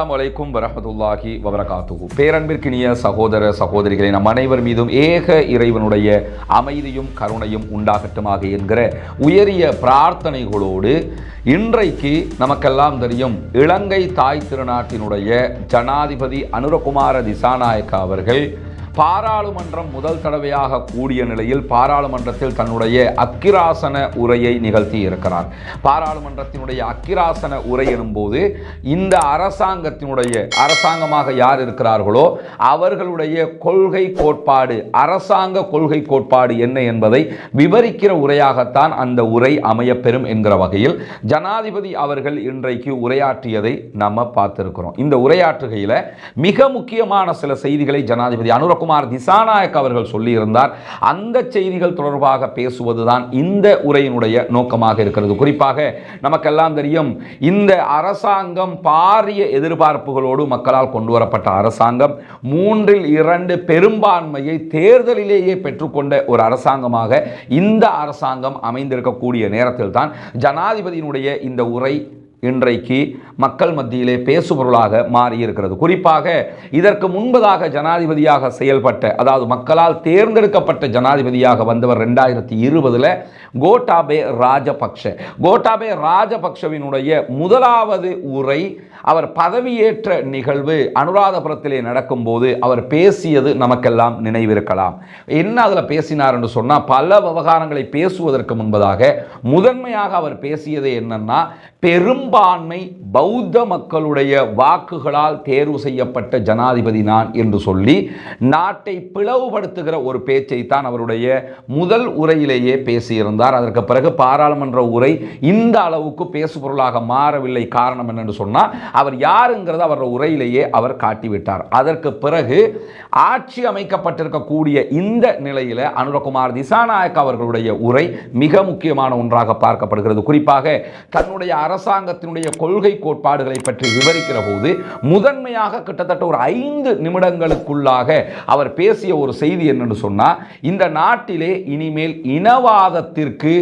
அஸ்ஸலாமு அலைக்கும் வரஹமத்துல்லாஹி பேரன்பிற்கினிய சகோதர சகோதரிகளை நம் அனைவர் மீதும் ஏக இறைவனுடைய அமைதியும் கருணையும் உண்டாகட்டுமாக என்கிற உயரிய பிரார்த்தனைகளோடு இன்றைக்கு நமக்கெல்லாம் தெரியும் இலங்கை தாய் திருநாட்டினுடைய ஜனாதிபதி அனுரகுமார திசாநாயக்கா அவர்கள் பாராளுமன்றம் முதல் தடவையாக கூடிய நிலையில் பாராளுமன்றத்தில் தன்னுடைய அக்கிராசன உரையை நிகழ்த்தி இருக்கிறார். பாராளுமன்றத்தினுடைய அக்கிராசன உரை எனும்போது இந்த அரசாங்கத்தினுடைய அரசாங்கமாக யார் இருக்கிறார்களோ அவர்களுடைய கொள்கை கோட்பாடு அரசாங்க கொள்கை கோட்பாடு என்ன என்பதை விவரிக்கிற உரையாகத்தான் அந்த உரை அமையப்பெறும் என்கிற வகையில் ஜனாதிபதி அவர்கள் இன்றைக்கு உரையாற்றியதை நம்ம பார்த்திருக்கிறோம். இந்த உரையாற்றுகையில் மிக முக்கியமான சில செய்திகளை ஜனாதிபதி சிவகுமார் திசாநாயக் அவர்கள் சொல்லியிருந்தார். அந்த செய்திகள் தொடர்பாக பேசுவதுதான் இந்த உரையினுடைய நோக்கமாக இருக்கிறது. குறிப்பாக நமக்கெல்லாம் தெரியும் இந்த அரசாங்கம் பாரிய எதிர்பார்ப்புகளோடு மக்களால் கொண்டு வரப்பட்ட அரசாங்கம் மூன்றில் இரண்டு பெரும்பான்மையை தேர்தலிலேயே பெற்றுக்கொண்ட ஒரு அரசாங்கமாக இந்த அரசாங்கம் அமைந்திருக்கக்கூடிய நேரத்தில் தான் ஜனாதிபதியினுடைய இந்த உரை இன்றைக்கு மக்கள் மத்தியிலே பேசுபொருளாக மாறியிருக்கிறது. குறிப்பாக இதற்கு முன்பதாக ஜனாதிபதியாக செயல்பட்ட அதாவது மக்களால் தேர்ந்தெடுக்கப்பட்ட ஜனாதிபதியாக வந்தவர் ரெண்டாயிரத்தி இருபதில் கோட்டாபே ராஜபக்ஷ. கோட்டாபே ராஜபக்ஷவினுடைய முதலாவது உரை அவர் பதவியேற்ற நிகழ்வு அனுராதபுரத்திலே நடக்கும்போது அவர் பேசியது நமக்கெல்லாம் நினைவிருக்கலாம். என்ன அதில் பேசினார் என்று சொன்னால் பல விவகாரங்களை பேசுவதற்கு முன்பதாக முதன்மையாக அவர் பேசியது என்னன்னா பெரும்பான்மை பௌத்த மக்களுடைய வாக்குகளால் தேர்வு செய்யப்பட்ட ஜனாதிபதி நான் என்று சொல்லி நாட்டை பிளவுபடுத்துகிற ஒரு பேச்சை தான் அவருடைய முதல் உரையிலேயே பேசியிருந்தார். அதற்கு பிறகு பாராளுமன்ற உரை இந்த அளவுக்கு பேசுபொருளாக மாறவில்லை. காரணம் என்னென்று சொன்னால் அவர் யாருங்கிறத அவர் உரையிலேயே அவர் காட்டிவிட்டார். அதற்கு பிறகு ஆட்சி அமைக்கப்பட்டிருக்கக்கூடிய இந்த நிலையில் அனுரகுமார் திசாநாயக் அவர்களுடைய உரை மிக முக்கியமான ஒன்றாக பார்க்கப்படுகிறது. குறிப்பாக தன்னுடைய அரசாங்கத்தினுடைய கொள்கை கோட்பாடுகளை பற்றி விவரிக்கிற போது முதன்மையாக கிட்டத்தட்ட ஒரு ஐந்து நிமிடங்களுக்குள்ளாக அவர் பேசிய ஒரு செய்தி என்னன்னு சொன்னால் இந்த நாட்டிலே இனிமேல் இனவாதத்திற்கு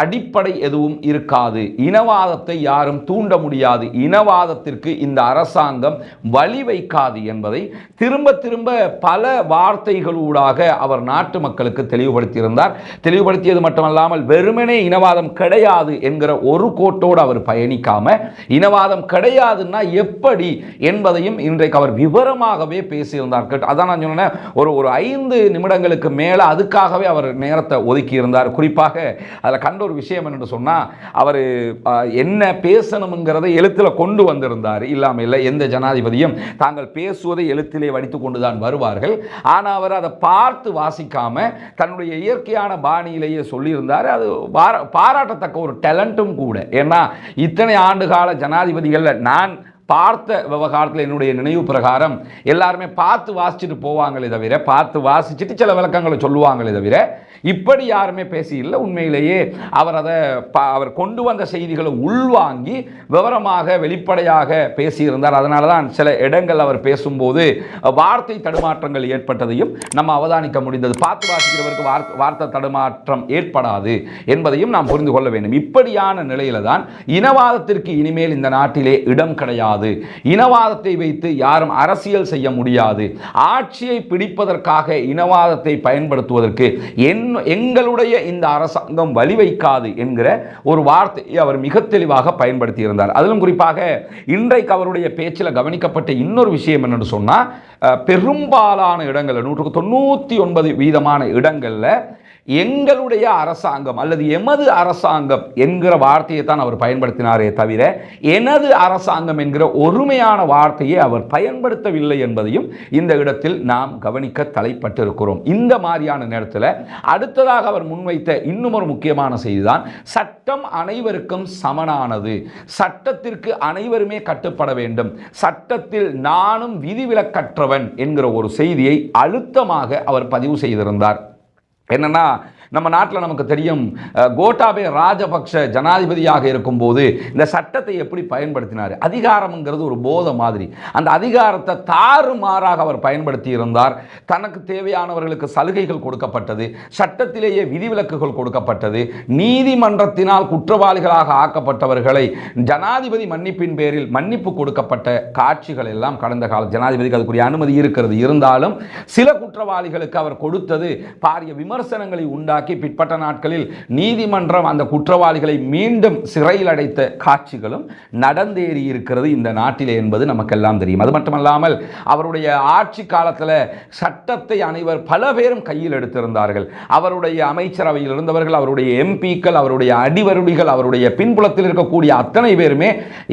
அடிப்படை எதுவும் இருக்காது. இனவாதத்தை யாரும் தூண்ட முடியாது. இனவாதத்திற்கு இந்த அரசாங்கம் வழி வைக்காது என்பதை திரும்ப திரும்ப பல வார்த்தைகளூடாக அவர் நாட்டு மக்களுக்கு தெளிவுபடுத்தியிருந்தார். தெளிவுபடுத்தியது மட்டுமல்லாமல் வெறுமனே இனவாதம் கிடையாது என்கிற ஒரு கோட்டோடு அவர் பயணிக்காம இனவாதம் கிடையாதுன்னா எப்படி என்பதையும் இன்றைக்கு அவர் விவரமாகவே பேசியிருந்தார். கேட்டு அதான் நான் சொன்னேன் ஒரு ஒரு ஐந்து நிமிடங்களுக்கு மேலே அதுக்காகவே அவர் நேரத்தை ஒதுக்கி இருந்தார் குறிப்பாக அதில் கண்ட ஒரு விஷயம் என்னென்னு சொன்னால் அவர் என்ன பேசணுங்கிறதை எழுத்தில் கொண்டு வந்திருந்தார். இல்லாமல் இல்லை எந்த ஜனாதிபதியும் தாங்கள் பேசுவதை எழுத்திலே வடித்து கொண்டு தான் வருவார்கள். ஆனால் அவர் அதை பார்த்து வாசிக்காம தன்னுடைய இயற்கையான பாணியிலேயே சொல்லியிருந்தார். அது பாரா- பாராட்டத்தக்க ஒரு டேலண்ட்டும் கூட. ஏன்னா இத்தனை ஆண்டு கால ஜனாதிபதிகளில் நான் பார்த்த விவகாரத்தில் என்னுடைய நினைவு பிரகாரம் எல்லாருமே பார்த்து வாசிச்சுட்டு போவாங்களே தவிர பார்த்து வாசிச்சுட்டு சில விளக்கங்களை சொல்லுவாங்களே தவிர இப்படி யாருமே பேசியில்லை இல்லை. உண்மையிலேயே அவர் அதை அவர் கொண்டு வந்த செய்திகளை உள்வாங்கி விவரமாக வெளிப்படையாக பேசியிருந்தார். அதனால தான் சில இடங்கள் அவர் பேசும்போது வார்த்தை தடுமாற்றங்கள் ஏற்பட்டதையும் நம்ம அவதானிக்க முடிந்தது. பார்த்து வாசிக்கிறவருக்கு வார்த்தை வார்த்தை தடுமாற்றம் ஏற்படாது என்பதையும் நாம் புரிந்து கொள்ள வேண்டும். இப்படியான நிலையில தான் இனவாதத்திற்கு இனிமேல் இந்த நாட்டிலே இடம் கிடையாது. இனவாதத்தை வைத்து யாரும் அரசியல் செய்ய முடியாது. ஆட்சியை பிடிப்பதற்காக இனவாதத்தை பயன்படுத்துவதற்கு என் எங்களுடைய இந்த அரசாங்கம் வழிவைக்காது என்கிற ஒரு வார்த்தையை அவர் மிக தெளிவாக பயன்படுத்தியிருந்தார். அதிலும் குறிப்பாக இன்றைக்கு அவருடைய பேச்சில் கவனிக்கப்பட்ட இன்னொரு விஷயம் என்னென்னு சொன்னால் பெரும்பாலான இடங்களில் நூற்றுக்கு தொண்ணூற்றி ஒன்பது வீதமான இடங்களில் எங்களுடைய அரசாங்கம் அல்லது எமது அரசாங்கம் என்கிற வார்த்தையை தான் அவர் பயன்படுத்தினாரே தவிர எனது அரசாங்கம் என்கிற ஒருமையான வார்த்தையை அவர் பயன்படுத்தவில்லை என்பதையும் இந்த இடத்தில் நாம் கவனிக்க தலைப்பட்டிருக்கிறோம். இந்த மாதிரியான நேரத்தில் அடுத்ததாக அவர் முன்வைத்த இன்னும் ஒரு முக்கியமான செய்திதான் சட்டம் அனைவருக்கும் சமனானது. சட்டத்திற்கு அனைவருமே கட்டுப்பட வேண்டும். சட்டத்தில் நானும் விதிவிலக்கற்றவன் என்கிற ஒரு செய்தியை அழுத்தமாக அவர் பதிவு செய்திருந்தார். என்னன்னா நம்ம நாட்டில் நமக்கு தெரியும் கோட்டாபே ராஜபக்ஷ ஜனாதிபதியாக இருக்கும்போது இந்த சட்டத்தை எப்படி பயன்படுத்தினார்? அதிகாரம்ங்கிறது ஒரு போத மாதிரி. அந்த அதிகாரத்தை தாறுமாறாக அவர் பயன்படுத்தி இருந்தார் தனக்கு தேவையானவர்களுக்கு சலுகைகள் கொடுக்கப்பட்டது சட்டத்திலேயே விதிவிலக்குகள் கொடுக்கப்பட்டது நீதிமன்றத்தினால் குற்றவாளிகளாக ஆக்கப்பட்டவர்களை ஜனாதிபதி மன்னிப்பின் பேரில் மன்னிப்பு கொடுக்கப்பட்ட காட்சிகள் எல்லாம் கடந்த கால ஜனாதிபதிக்கு அதுக்குரிய அனுமதி இருக்கிறது. இருந்தாலும் சில குற்றவாளிகளுக்கு அவர் கொடுத்தது பாரிய விமர்சனங்களை உண்டாக்கி உண்டாக்கி பிற்பட்ட நாட்களில் நீதிமன்றம் அந்த குற்றவாளிகளை மீண்டும் சிறையில் அடைத்த காட்சிகளும் நடந்தேறி இருக்கிறது இந்த நாட்டிலே என்பது நமக்கெல்லாம் தெரியும். அது மட்டுமல்லாமல் அவருடைய ஆட்சி காலத்தில் சட்டத்தை அனைவர் பல பேரும் கையில் எடுத்திருந்தார்கள். அவருடைய அமைச்சரவையில் இருந்தவர்கள் அவருடைய எம்பிக்கள் அவருடைய அடிவருடிகள் அவருடைய பின்புலத்தில் இருக்கக்கூடிய அத்தனை பேருமே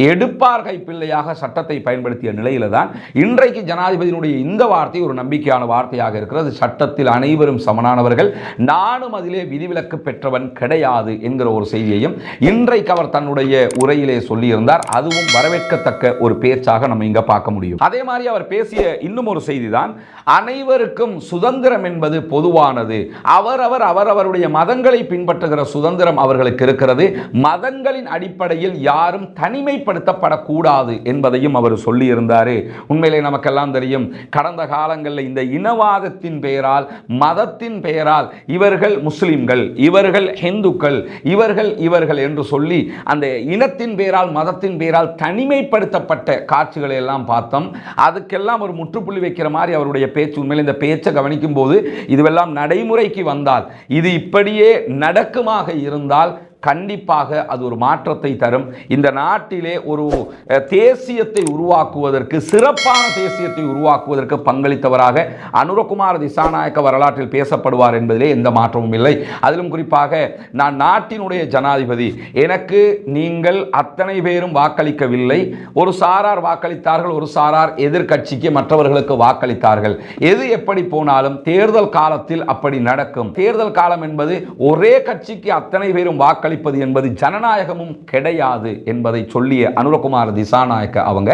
எடுப்பார் கைப்பிள்ளையாக சட்டத்தை பயன்படுத்திய நிலையில தான் இன்றைக்கு ஜனாதிபதியினுடைய இந்த வார்த்தை ஒரு நம்பிக்கையான வார்த்தையாக இருக்கிறது. சட்டத்தில் அனைவரும் சமனானவர்கள். நானும் அதிலே விதிவிலக்கு பெற்றவன் கிடையாது என்கிற ஒரு செய்தியையும் இன்றைக்கு அவர் தன்னுடைய உரையிலே சொல்லியிருந்தார். அதுவும் வரவேற்கத்தக்க ஒரு பேச்சாக நம்ம இங்க பார்க்க முடியும். அதே மாதிரி அவர் பேசிய இன்னும் ஒரு செய்தி தான் அனைவருக்கும் சுதந்திரம் என்பது பொதுவானது. அவரவர் அவரவருடைய மதங்களை பின்பற்றுகிற சுதந்திரம் அவர்களுக்கு இருக்கிறது. மதங்களின் அடிப்படையில் யாரும் தனிமைப்படுத்தப்படக்கூடாது என்பதையும் அவர் சொல்லியிருந்தார். உண்மையிலே நமக்கெல்லாம் தெரியும் கடந்த காலங்களில் இந்த இனவாதத்தின் பெயரால் மதத்தின் பெயரால் இவர்கள் முஸ்லிம்கள் இவர்கள் ஹிந்துக்கள் இவர்கள் இவர்கள் என்று சொல்லி அந்த இனத்தின் பேரால் மதத்தின் பேரால் தனிமைப்படுத்தப்பட்ட காட்சிகளை எல்லாம் பார்த்தோம். அதுக்கெல்லாம் ஒரு முற்றுப்புள்ளி வைக்கிற மாதிரி அவருடைய பேச்சு உண்மையில் இந்த பேச்சை கவனிக்கும் போது இதுவெல்லாம் நடைமுறைக்கு வந்தால் இது இப்படியே நடக்குமாக இருந்தால் கண்டிப்பாக அது ஒரு மாற்றத்தை தரும். இந்த நாட்டிலே ஒரு தேசியத்தை உருவாக்குவதற்கு சிறப்பான தேசியத்தை உருவாக்குவதற்கு பங்களித்தவராக அனுரகுமார் திசாநாயக்க வரலாற்றில் பேசப்படுவார் என்பதிலே எந்த மாற்றமும் இல்லை. அதிலும் குறிப்பாக நான் நாட்டினுடைய ஜனாதிபதி. எனக்கு நீங்கள் அத்தனை பேரும் வாக்களிக்கவில்லை. ஒரு சாரார் வாக்களித்தார்கள் ஒரு சாரார் எதிர்கட்சிக்கு மற்றவர்களுக்கு வாக்களித்தார்கள். எது எப்படி போனாலும் தேர்தல் காலத்தில் அப்படி நடக்கும். தேர்தல் காலம் என்பது ஒரே கட்சிக்கு அத்தனை பேரும் வாக்களி வாக்களிப்பது என்பது ஜனநாயகமும் கிடையாது என்பதை சொல்லிய அனுரகுமார் திசாநாயக்க அவங்க.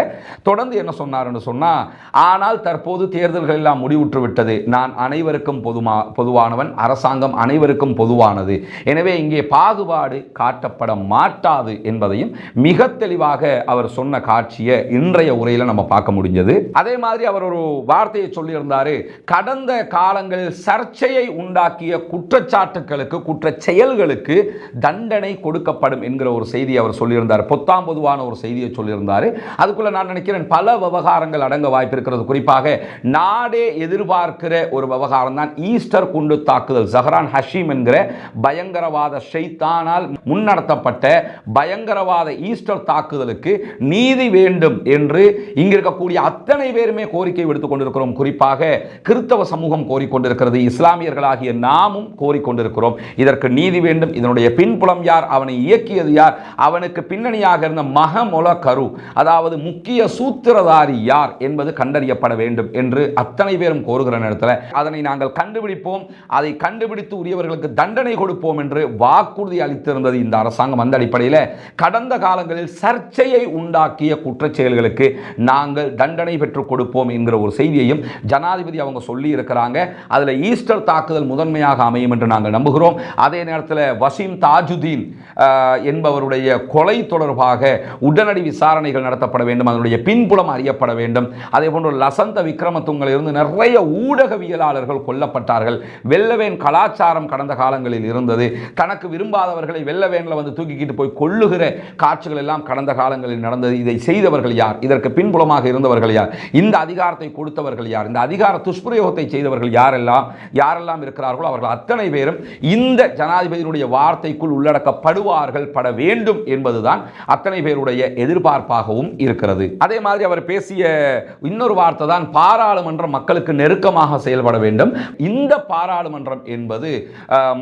தொடர்ந்து என்ன சொன்னார்னு சொன்னால் ஆனால் தற்போது தேர்தல்கள் எல்லாம் முடிவுற்று விட்டது. நான் அனைவருக்கும் பொதுமா பொதுவானவன். அரசாங்கம் அனைவருக்கும் பொதுவானது. எனவே இங்கே பாகுபாடு காட்டப்பட மாட்டாது என்பதையும் மிக தெளிவாக அவர் சொன்ன காட்சியை இன்றைய உரையில் நம்ம பார்க்க முடிஞ்சது. அதே மாதிரி அவர் ஒரு வார்த்தையை சொல்லியிருந்தார். கடந்த காலங்களில் சர்ச்சையை உண்டாக்கிய குற்றச்சாட்டுகளுக்கு குற்ற செயல்களுக்கு தண்டனை கொடுக்கப்படும் என்கிற ஒரு செய்தியை அவர் சொல்லியிருந்தார். பொத்தாம் பொதுவான ஒரு செய்தியை சொல்லியிருந்தார். அதுக்குள்ள நான் நினைக்கிறேன் பல விவகாரங்கள் அடங்க வாய்ப்பு இருக்கிறது. குறிப்பாக நாடே எதிர்பார்க்கிற ஒரு விவகாரம் தான் ஈஸ்டர் குண்டு தாக்குதல். ஜஹரான் ஹஷீம் என்கிற பயங்கரவாத ஷைத்தானால் முன்னடத்தப்பட்ட பயங்கரவாத ஈஸ்டர் தாக்குதலுக்கு நீதி வேண்டும் என்று இங்கு இருக்கக்கூடிய அத்தனை பேருமே கோரிக்கை விடுத்துக் கொண்டிருக்கிறோம். குறிப்பாக கிறிஸ்தவ சமூகம் கோரிக்கொண்டிருக்கிறது. இஸ்லாமியர்களாகிய நாமும் கோரிக்கொண்டிருக்கிறோம். இதற்கு நீதி வேண்டும். இதனுடைய பின்புலம் யார்? அவனை இயக்கியது யார்? அவனுக்கு பின்னணியாக இருந்த மகமுல கரு அதாவது முக்கிய சூத்திரதாரி யார் என்பது கண்டறியப்பட வேண்டும் என்று அத்தனை பேரும் கோருகிற நேரத்தில் அதனை நாங்கள் கண்டுபிடிப்போம். அதை கண்டுபிடித்து உரியவர்களுக்கு தண்டனை கொடுப்போம் என்று வாக்குறுதி அளித்திருந்தது இந்த அரசாங்கம். அந்த அடிப்படையில் கடந்த காலங்களில் சர்ச்சையை உண்டாக்கிய குற்றச் செயல்களுக்கு நாங்கள் தண்டனை பெற்றுக் கொடுப்போம் என்கிற ஒரு செய்தியையும் ஜனாதிபதி அவங்க சொல்லி இருக்கிறாங்க. அதில் ஈஸ்டர் தாக்குதல் முதன்மையாக அமையும் என்று நாங்கள் நம்புகிறோம். அதே நேரத்தில் வசீம் தாஜுதீன் ஆஹ், என்பவருடைய கொலை தொடர்பாக உடனடி விசாரணைகள் நடத்தப்பட வேண்டும் அதனுடைய பின்புலம் அறியப்பட வேண்டும். அதே போன்று லசந்த விக்ரமதுங்கல் இருந்து நிறைய ஊடகவியலாளர்கள் கொல்லப்பட்டார்கள். வெள்ளவேன் கலாச்சாரம் கடந்த காலங்களில் இருந்தது. தனக்கு விரும்பாதவர்களை வெள்ளவேனில் வந்து தூக்கிக்கிட்டு போய் கொள்ளுகிற காட்சிகள் எல்லாம் கடந்த காலங்களில் நடந்தது. இதை செய்தவர்கள் யார்? இதற்கு பின்புலமாக இருந்தவர்கள் யார்? இந்த அதிகாரத்தை கொடுத்தவர்கள் யார்? இந்த அதிகார துஷ்பிரயோகத்தை செய்தவர்கள் யாரெல்லாம்? யாரெல்லாம் இருக்கிறார்களோ அவர்கள் அத்தனை பேரும் இந்த ஜனாதிபதியினுடைய வார்த்தைக்குள் உள்ளடக்கப்படுவார்கள் பட வேண்டும் என்பதுதான் அத்தனை பேருடைய எதிர்பார்ப்பாகவும் இருக்கிறது. அதே மாதிரி அவர் பேசிய இன்னொரு வார்த்தை தான் பாராளுமன்றம் மக்களுக்கு நெருக்கமாக செயல்பட வேண்டும். இந்த பாராளுமன்றம் என்பது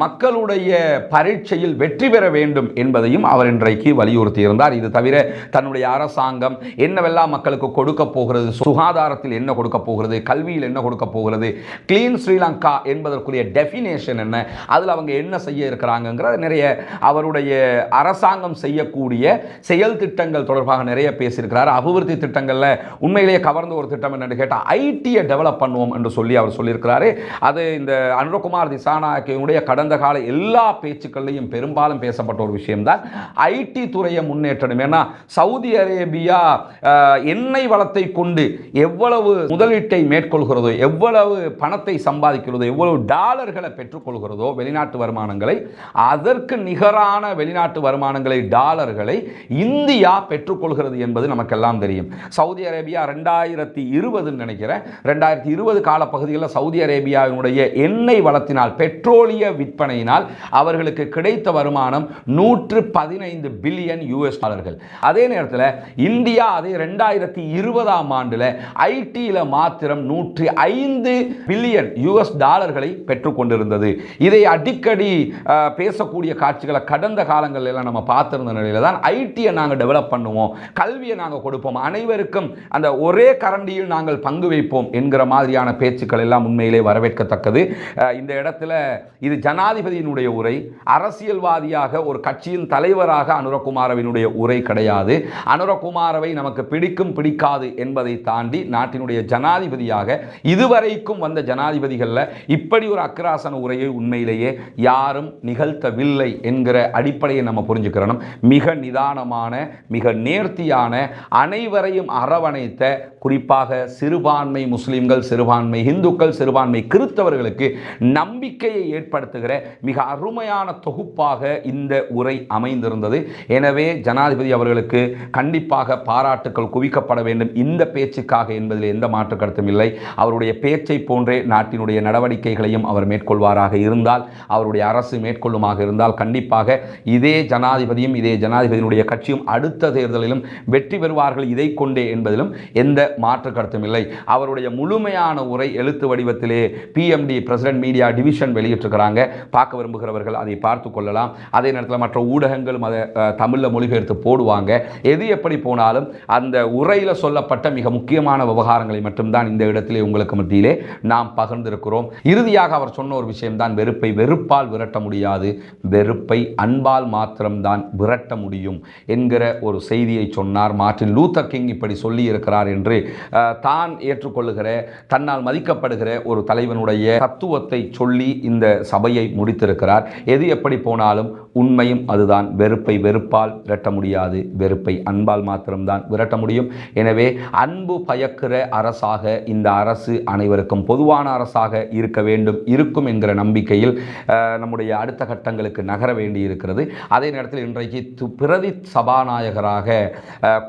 மக்களுடைய பரீட்சையில் வெற்றி பெற வேண்டும் என்பதையும் அவர் இன்றைக்கு வலியுறுத்தியிருந்தார். இது தவிர தன்னுடைய அரசாங்கம் என்னவெல்லாம் மக்களுக்கு கொடுக்க போகிறது சுகாதாரத்தில் என்ன கொடுக்க போகிறது கல்வியில் என்ன கொடுக்க போகிறது கிளீன் ஸ்ரீலங்கா என்பதற்குரிய டெஃபினேஷன் என்ன அதில் அவங்க என்ன செய்ய இருக்கிறாங்கிற நிறைய அவருடைய அரசாங்கம் செய்யக்கூடிய செயல் திட்டங்கள் தொடர்பாக நிறைய பேசியிருக்கிறார். அபிவிருத்தி திட்டங்களில் உண்மையிலேயே கவர்ந்த ஒரு திட்டம் என்னன்னு கேட்டால் ஐடியை டெவலப் பண்ணுவோம் என்று சொல்லி அவர் சொல்லியிருக்கிறாரு. அது இந்த அனுரகுமார் திசாநாயக்கையுடைய கடந்த கால எல்லா பேச்சுக்கள்லையும் பெரும்பாலும் பேசப்பட்ட ஒரு விஷயம்தான். ஐடி துறையை முன்னேற்றணும். ஏன்னா சவுதி அரேபியா எண்ணெய் வளத்தை கொண்டு எவ்வளவு முதலீட்டை மேற்கொள்கிறதோ எவ்வளவு பணத்தை சம்பாதிக்கிறதோ எவ்வளவு டாலர்களை பெற்றுக்கொள்கிறதோ வெளிநாட்டு வருமானங்களை அதற்கு நிகரான வெளிநாட்டு வருமானங்களை டாலர்களை இந்தியா பெற்றுக்கொள்கிறது என்பது நமக்கெல்லாம் தெரியும். சவுதி அரேபியா ரெண்டாயிரத்தி இருபதுன்னு நினைக்கிறேன். ரெண்டாயிரத்தி இருபது காலப்பகுதிகளில் சவுதி அரேபியாவினுடைய எண்ணெய் வளத்தினால் பெட்ரோலிய விற்பனையினால் அவர்களுக்கு கிடைத்த வருமானம் நூற்று பதினைந்து பில்லியன் யூஎஸ் டாலர்கள். அதே நேரத்தில் இந்தியா அதே ரெண்டாயிரத்தி இருபதாம் ஆண்டில் ஐடியில் மாத்திரம் நூற்றி ஐந்து பில்லியன் யூஎஸ் டாலர்களை பெற்றுக்கொண்டிருந்தது. இதை அடிக்கடி பேசக்கூடிய காட்சிகள் கடந்த காலங்களில் எல்லாம் நம்ம பார்த்துருந்த நிலையில தான் ஐடியை நாங்கள் டெவலப் பண்ணுவோம் கல்வியை நாங்கள் கொடுப்போம். அனைவருக்கும் அந்த ஒரே கரண்டியில் நாங்கள் பங்கு வைப்போம் என்கிற மாதிரியான பேச்சுக்கள் எல்லாம் உண்மையிலே வரவேற்கத்தக்கது. இந்த இடத்துல இது ஜனாதிபதியினுடைய உரை அரசியல்வாதியாக ஒரு கட்சியின் தலைவராக அனுரகுமாரவினுடைய உரை கிடையாது. அனுரகுமாரவை நமக்கு பிடிக்கும் பிடிக்காது என்பதை தாண்டி நாட்டினுடைய ஜனாதிபதியாக இதுவரைக்கும் வந்த ஜனாதிபதிகளில் இப்படி ஒரு அக்ராசன உரையை உண்மையிலேயே யாரும் நிகழ்த்தவில்லை என்கிற அடிப்படையை நம்ம புரிஞ்சுக்கிறணும். மிக நிதானமான மிக நேர்த்தியான அனைவரையும் அரவணைத்த குறிப்பாக சிறுபான்மை முஸ்லீம்கள் சிறுபான்மை இந்துக்கள் சிறுபான்மை கிறிஸ்தவர்களுக்கு நம்பிக்கையை ஏற்படுத்துகிற மிக அருமையான தொகுப்பாக இந்த உரை அமைந்திருந்தது. எனவே ஜனாதிபதி அவர்களுக்கு கண்டிப்பாக பாராட்டுக்கள் குவிக்கப்பட வேண்டும். இந்த பேச்சுக்காக என்பதில் எந்த மாற்று கருத்தும் இல்லை. அவருடைய பேச்சை போன்றே நாட்டினுடைய நடவடிக்கைகளையும் அவர் மேற்கொள்வாராக இருந்தால் அவருடைய அரசு மேற்கொள்ளுமாக இருந்தால் கண்டிப்பாக இதே ஜனாதிபதியும் இதே ஜனாதிபதியினுடைய கட்சியும் அடுத்த தேர்தலிலும் வெற்றி பெறுவார்கள் இதை கொண்டே என்பதிலும் எந்த மாற்று கருத்தும் இல்லை. அவருடைய முழுமையான உரை எழுத்து வடிவத்திலே பிஎம்டி பிரசிடென்ட் மீடியா டிவிஷன் வெளியிட்டிருக்கிறாங்க. பார்க்க விரும்புகிறவர்கள் அதை பார்த்து கொள்ளலாம். அதே நேரத்தில் மற்ற ஊடகங்களும் அதை தமிழில் மொழிபெயர்த்து போடுவாங்க. எது எப்படி போனாலும் அந்த உரையில் சொல்லப்பட்ட மிக முக்கியமான விவகாரங்களை மட்டும்தான் இந்த இடத்திலே உங்களுக்கு மத்தியிலே நாம் பகிர்ந்திருக்கிறோம். இறுதியாக அவர் சொன்ன ஒரு விஷயம்தான் வெறுப்பை வெறுப்பால் விரட்ட முடியாது. வெறுப்பை அன்பால் மாத்திரம்தான் விரட்ட முடியும் என்கிற ஒரு செய்தியை சொன்னார். மார்டின் லூத்தர் கிங் இப்படி சொல்லி இருக்கிறார் என்று தான் ஏற்றுக்கொள்ளுகிற தன்னால் மதிக்கப்படுகிற ஒரு தலைவனுடைய தத்துவத்தை சொல்லி இந்த சபையை முடித்திருக்கிறார். எது எப்படி போனாலும் உண்மையும் அதுதான். வெறுப்பை வெறுப்பால் விரட்ட முடியாது. வெறுப்பை அன்பால் மாத்திரம்தான் விரட்ட முடியும். எனவே அன்பு பயக்கிற அரசாக இந்த அரசு அனைவருக்கும் பொதுவான அரசாக இருக்க வேண்டும் இருக்கும் என்கிற நம்பிக்கையில் நம்முடைய அடுத்த கட்டங்களுக்கு நகர வேண்டி இருக்கிறது அதே நேரத்தில் இன்றைக்கு பிரதி சபாநாயகராக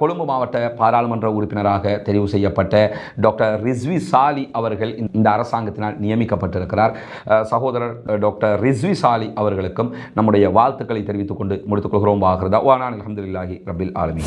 கொழும்பு மாவட்ட பாராளுமன்ற உறுப்பினராக தெரிவு செய்யப்பட்ட டாக்டர் ரிஸ்வி சாலி அவர்கள் இந்த அரசாங்கத்தினால் நியமிக்கப்பட்டிருக்கிறார். சகோதரர் டாக்டர் ரிஸ்வி சாலி அவர்களுக்கும் நம்முடைய வாழ்த்துக்களை தெரிவித்துக் கொண்டு முடித்துக் கொள்கிறோம் வாகிறதா வானான் அலமதுல்லாஹி ரபில் ஆலமி